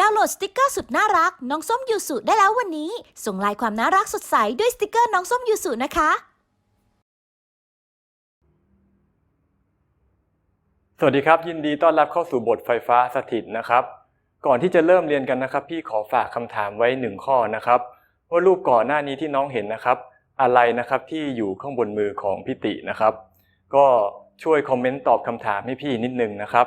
ดาวน์โหลดสติกเกอร์สุดน่ารัก น้องส้มยูสุได้แล้ววันนี้ ส่งลายความน่ารักสดใสด้วยสติกเกอร์น้องส้มยูสุนะคะ สวัสดีครับ ยินดีต้อนรับเข้าสู่บทไฟฟ้าสถิตนะครับ ก่อนที่จะเริ่มเรียนกันนะครับ พี่ขอฝากคำถามไว้หนึ่งข้อนะครับ ว่ารูปก่อนหน้านี้ที่น้องเห็นนะครับ อะไรนะครับที่อยู่ข้างบนมือของพี่ตินะครับ ก็ช่วยคอมเมนต์ตอบคำถามให้พี่นิดนึงนะครับ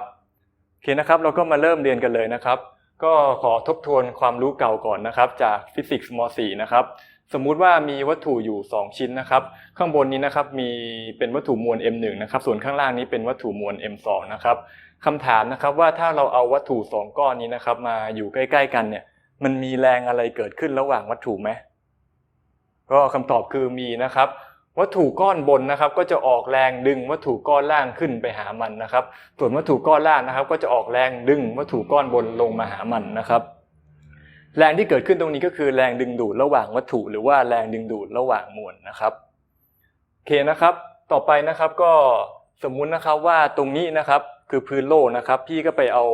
โอเคนะครับ เราก็มาเริ่มเรียนกันเลยนะครับ ก็ขอทบทวนความรู้เก่าก่อนนะครับ จากฟิสิกส์ม .4 นะครับ สมมุติว่ามีวัตถุอยู่ 2 ชิ้นนะครับ ข้างบนนี้นะครับมีเป็นวัตถุมวล m1 นะครับ ส่วนข้างล่างนี้เป็นวัตถุมวล m2 นะครับคำถามนะครับว่าถ้าเราเอาวัตถุ 2 ก้อนนี้นะครับ มาอยู่ใกล้ ๆ กันเนี่ย มันมีแรงอะไรเกิดขึ้นระหว่างวัตถุไหมก็คำตอบคือมีนะครับ วัตถุก้อนบนนะครับ ก็จะออกแรงดึงวัตถุก้อนล่างขึ้นไปหามันนะครับ ส่วนวัตถุก้อนล่างนะครับ ก็จะออกแรงดึงวัตถุก้อนบนลงมาหามันนะครับ แรงที่เกิดขึ้นตรงนี้ก็คือแรงดึงดูดระหว่างวัตถุ หรือว่าแรงดึงดูดระหว่างมวลนะครับโอเคนะครับ ต่อไปนะครับก็สมมุตินะครับว่าตรงนี้นะครับคือพื้นโลกนะครับ พี่ก็ไปเอา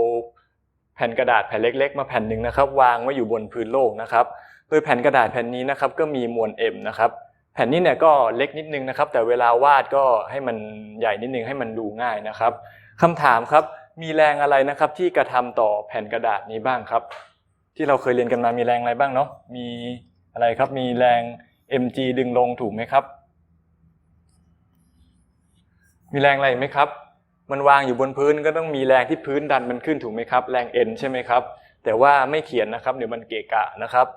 แผ่นกระดาษแผ่นเล็ก ๆ มาแผ่นหนึ่งนะครับ วางไว้อยู่บนพื้นโลกนะครับ โดยแผ่นกระดาษแผ่นนี้นะครับ ก็มีมวล m นะครับ แผ่นนี้เนี่ยก็เล็กนิดนึงนะครับ แต่เวลาวาดก็ให้มันใหญ่นิดนึงให้มันดูง่ายนะครับคำถามครับมีแรงอะไรนะครับ ที่กระทำต่อแผ่นกระดาษนี้บ้างครับ ที่เราเคยเรียนกันมามีแรงอะไรบ้างเนาะมีอะไรครับมีแรง mg ดึงลงถูกไหมครับ มีแรงอะไรอีกไหมครับ มันวางอยู่บนพื้นก็ต้องมีแรงที่พื้นดันมันขึ้นถูกไหมครับ แรง n ใช่ไหมครับ แต่ว่าไม่เขียนนะครับเดี๋ยวมันเกะกะนะครับ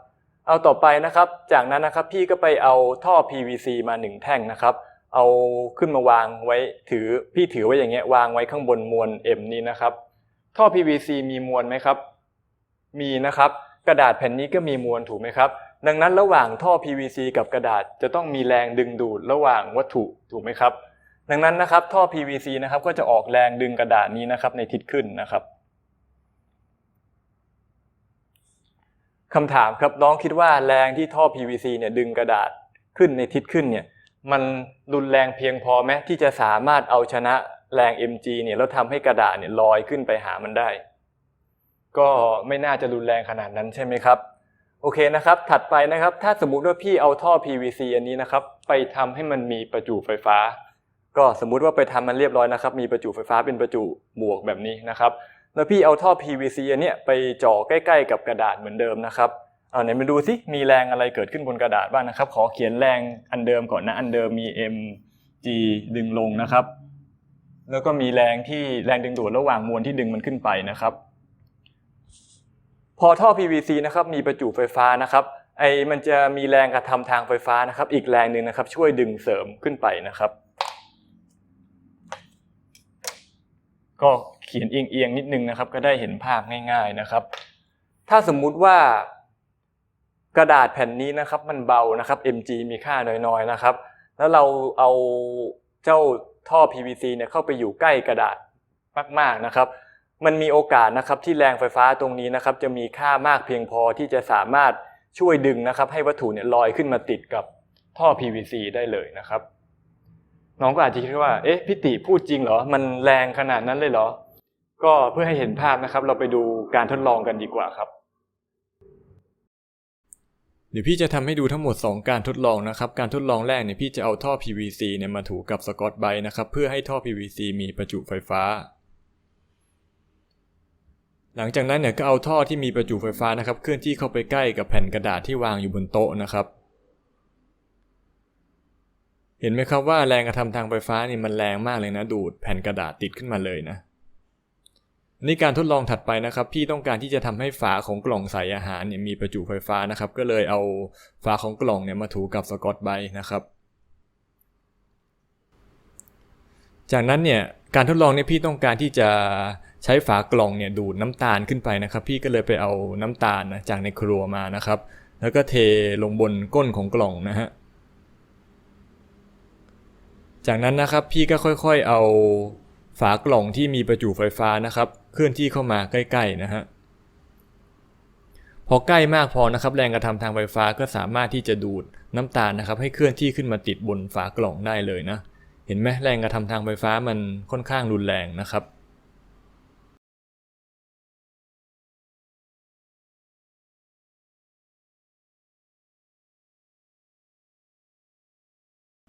เอาต่อไปนะครับ จากนั้นนะครับพี่ก็ไปเอาท่อ PVC มาหนึ่งแท่งนะครับ เอาขึ้นมาวางไว้ถือพี่ถือไว้อย่างเงี้ยวางไว้ข้างบนมวล m นี้นะครับ ท่อ PVC มีมวลไหมครับ มีนะครับ กระดาษแผ่นนี้ก็มีมวลถูกไหมครับ ดังนั้นระหว่างท่อ PVC กับกระดาษจะต้องมีแรงดึงดูดระหว่างวัตถุถูกไหมครับ ดังนั้นนะครับท่อ PVC นะครับก็จะออกแรงดึงกระดาษนี้นะครับในทิศขึ้นนะครับ คำถามครับน้องคิดว่าแรงที่ท่อ PVC เนี่ยดึงกระดาษขึ้นในทิศขึ้นเนี่ยมันรุนแรงเพียงพอไหมที่จะสามารถเอาชนะแรง mg เนี่ยแล้วทำให้กระดาษเนี่ยลอยขึ้นไปหามันได้ ก็ไม่น่าจะรุนแรงขนาดนั้นใช่ไหมครับ โอเคนะครับ ถัดไปนะครับ ถ้าสมมุติว่าพี่เอาท่อ PVC อันนี้นะครับ ไปทำให้มันมีประจุไฟฟ้า ก็สมมุติว่าไปทำมันเรียบร้อยนะครับ มีประจุไฟฟ้าเป็นประจุบวกแบบนี้นะครับ แล้วพี่เอาท่อ PVC อันเนี้ยไปจ่อใกล้ ๆ กับกระดาษเหมือนเดิมนะครับเอาไหนมาดูสิมีแรงอะไรเกิดขึ้นบนกระดาษบ้างนะครับ ขอเขียนแรงอันเดิมก่อนนะ อันเดิมมี mg ดึงลงนะครับ แล้วก็มีแรงที่แรงดึงดูดระหว่างมวลที่ดึงมันขึ้นไปนะครับ พอท่อ PVC นะครับมีประจุไฟฟ้านะครับไอมันจะมีแรงกระทำทางไฟฟ้านะครับ อีกแรงหนึ่งนะครับ ช่วยดึงเสริมขึ้นไปนะครับ ก็เขียนเอียงๆนิดนึงนะครับ ก็ได้เห็นภาพง่าย ๆนะครับ ถ้าสมมุติว่ากระดาษแผ่นนี้นะครับ มันเบานะครับ mg มีค่าน้อยๆนะครับ แล้วเราเอาเจ้าท่อ PVC เนี่ยเข้าไปอยู่ใกล้กระดาษมากๆนะครับ มันมีโอกาสนะครับที่แรงไฟฟ้าตรงนี้นะครับ จะมีค่ามากเพียงพอที่จะสามารถช่วยดึงนะครับ ให้วัตถุเนี่ยลอยขึ้นมาติดกับท่อ PVC ได้เลยนะครับ น้องก็อาจจะคิดว่า เอ๊ะพิติพูดจริงเหรอ มันแรงขนาดนั้นเลยเหรอ ก็เพื่อให้เห็นภาพนะครับ เราไปดูการทดลองกันดีกว่าครับ เดี๋ยวพี่จะทำให้ดูทั้งหมด 2 การทดลองนะครับ การทดลองแรกเนี่ยพี่จะเอาท่อ PVC เนี่ยมาถูกับสกอตไบต์นะครับ เพื่อให้ท่อ PVC มีประจุไฟฟ้า หลังจากนั้นเนี่ยก็เอาท่อที่มีประจุไฟฟ้านะครับ เคลื่อนที่เข้าไปใกล้กับแผ่นกระดาษที่วางอยู่บนโต๊ะนะครับ เห็นไหมครับว่าแรงกระทำทางไฟฟ้านี่มันแรงมากเลยนะ ดูดแผ่นกระดาษติดขึ้นมาเลยนะนี่การทดลองถัดไปนะครับ พี่ต้องการที่จะทำให้ฝาของกล่องใส่อาหารเนี่ยมีประจุไฟฟ้านะครับ ก็เลยเอาฝาของกล่องเนี่ยมาถูกับสกอตไบรท์นะครับ จากนั้นเนี่ยการทดลองเนี่ยพี่ต้องการที่จะใช้ฝากล่องเนี่ยดูดน้ำตาลขึ้นไปนะครับ พี่ก็เลยไปเอาน้ำตาลนะจากในครัวมานะครับ แล้วก็เทลงบนก้นของกล่องนะฮะ จากนั้นนะครับพี่ก็ค่อยๆเอาฝากล่องที่มีประจุไฟฟ้านะครับ เคลื่อนที่เข้ามาใกล้ๆนะฮะพอใกล้มากพอนะครับ แรงกระทำทางไฟฟ้าก็สามารถที่จะดูดน้ำตาลนะครับ ให้เคลื่อนที่ขึ้นมาติดบนฝากล่องได้เลยนะ เห็นไหมแรงกระทำทางไฟฟ้ามันค่อนข้างรุนแรงนะครับ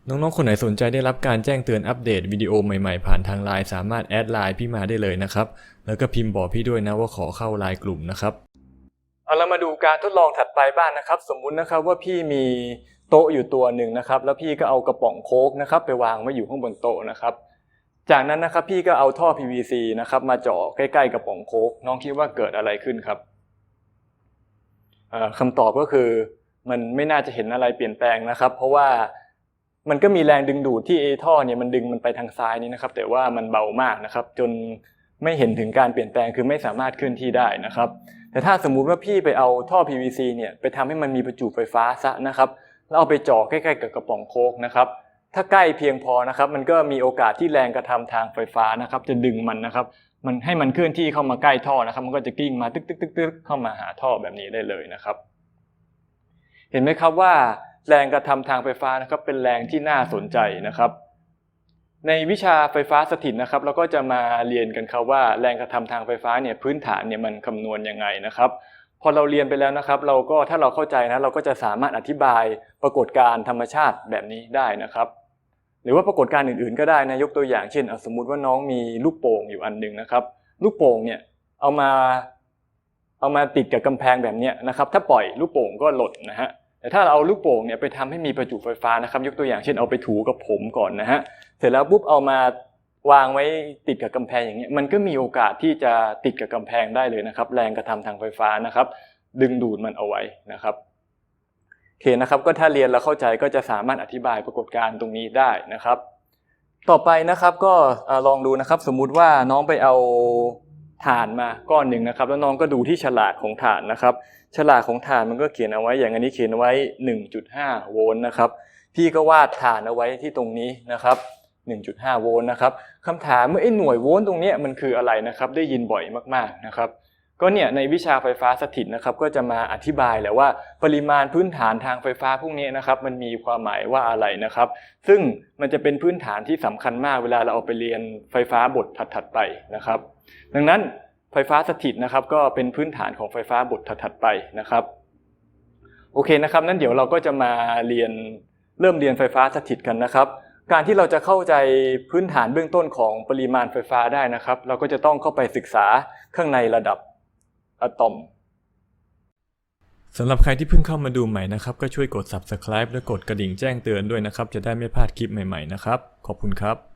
น้องๆ คนไหนสนใจได้รับการแจ้งเตือนอัปเดตวิดีโอใหม่ๆ ผ่านทางไลน์สามารถแอดไลน์พี่มาได้เลยนะครับ แล้วก็พิมพ์บอกพี่ด้วยนะว่าขอเข้าไลน์กลุ่มนะครับ เอาเรามาดูการทดลองถัดไปบ้างนะครับ สมมุตินะครับว่าพี่มีโต๊ะอยู่ตัวหนึ่งนะครับ แล้วพี่ก็เอากระป๋องโค้กนะครับไปวางไว้อยู่ข้างบนโต๊ะนะครับ จากนั้นนะครับพี่ก็เอาท่อ PVC นะครับมาเจาะใกล้ๆกระป๋องโค้กน้องคิดว่าเกิดอะไรขึ้นครับเอ่อคำตอบก็คือมันไม่น่าจะเห็นอะไรเปลี่ยนแปลงนะครับ เพราะว่า มันก็มีแรงดึงดูดที่เอท่อเนี่ยมันดึงมันไปทางซ้ายนี่นะครับ แต่ว่ามันเบามากนะครับ จนไม่เห็นถึงการเปลี่ยนแปลงคือไม่สามารถเคลื่อนที่ได้นะครับ แต่ถ้าสมมุติว่าพี่ไปเอาท่อ PVC เนี่ยไปทำให้มันมีประจุไฟฟ้าซะนะครับแล้วเอาไปจ่อใกล้ๆกับกระป๋องโค้กนะครับถ้าใกล้เพียงพอนะครับ มันก็มีโอกาสที่แรงกระทำทางไฟฟ้านะครับ จะดึงมันนะครับ มันให้มันเคลื่อนที่เข้ามาใกล้ท่อนะครับ มันก็จะกิ้งมาตึกตึกตึกตึกเข้ามาหาท่อแบบนี้ได้เลยนะครับ เห็นไหมครับว่า แรงกระทำทางไฟฟ้านะครับเป็นแรงที่น่าสนใจนะครับ ในวิชาไฟฟ้าสถิตนะครับ เราก็จะมาเรียนกันครับว่าแรงกระทำทางไฟฟ้าเนี่ยพื้นฐานเนี่ยมันคำนวณยังไงนะครับ พอเราเรียนไปแล้วนะครับ เราก็ถ้าเราเข้าใจนะเราก็จะสามารถอธิบายปรากฏการณ์ธรรมชาติแบบนี้ได้นะครับหรือว่าปรากฏการณ์อื่นๆก็ได้นะยกตัวอย่างเช่นสมมุติว่าน้องมีลูกโป่งอยู่อันหนึ่งนะครับ ลูกโป่งเนี่ยเอามาเอามาติดกับกำแพงแบบนี้นะครับ ถ้าปล่อยลูกโป่งก็หล่นนะฮะ แต่ถ้าเราเอาลูกโป่งเนี่ยไปทำให้มีประจุไฟฟ้านะครับ ยกตัวอย่างเช่นเอาไปถูกับผมก่อนนะฮะเสร็จแล้วปุ๊บเอามาวางไว้ติดกับกำแพงอย่างเงี้ยมันก็มีโอกาสที่จะติดกับกำแพงได้เลยนะครับ แรงกระทำทางไฟฟ้านะครับ ดึงดูดมันเอาไว้นะครับโอเคนะครับก็ถ้าเรียนแล้วเข้าใจก็จะสามารถอธิบายปรากฏการณ์ตรงนี้ได้นะครับ ต่อไปนะครับก็ลองดูนะครับ สมมุติว่าน้องไปเอา ฐานมาก้อนหนึ่งนะครับ แล้วน้องก็ดูที่ฉลากของฐานนะครับ ฉลากของฐานมันก็เขียนเอาไว้อย่างอันนี้เขียนเอาไว้ 1.5 โวลต์นะครับ พี่ก็วาดฐานเอาไว้ที่ตรงนี้นะครับ 1.5 โวลต์นะครับคำถามเมื่อไอ้หน่วยโวลต์ตรงนี้มันคืออะไรนะครับ ได้ยินบ่อยมากๆนะครับ ก็เนี่ยในวิชาไฟฟ้าสถิตนะครับก็จะมาอธิบายแหละว่าปริมาณพื้นฐานทางไฟฟ้าพวกนี้นะครับมันมีความหมายว่าอะไรนะครับ ซึ่งมันจะเป็นพื้นฐานที่สำคัญมากเวลาเราเอาไปเรียนไฟฟ้าบทถัดๆไปนะครับ ดังนั้นไฟฟ้าสถิตนะครับก็เป็นพื้นฐานของไฟฟ้าบทถัดๆไปนะครับโอเคนะครับนั้นเดี๋ยวเราก็จะมาเรียนเริ่มเรียนไฟฟ้าสถิตกันนะครับการที่เราจะเข้าใจพื้นฐานเบื้องต้นของปริมาณไฟฟ้าได้นะครับ เราก็จะต้องเข้าไปศึกษาข้างในระดับ อะตอมสำหรับใครที่เพิ่งเข้ามาดูใหม่นะครับ ก็ช่วยกด subscribe และกดกระดิ่งแจ้งเตือนด้วยนะครับ จะได้ไม่พลาดคลิปใหม่ๆนะครับ ขอบคุณครับ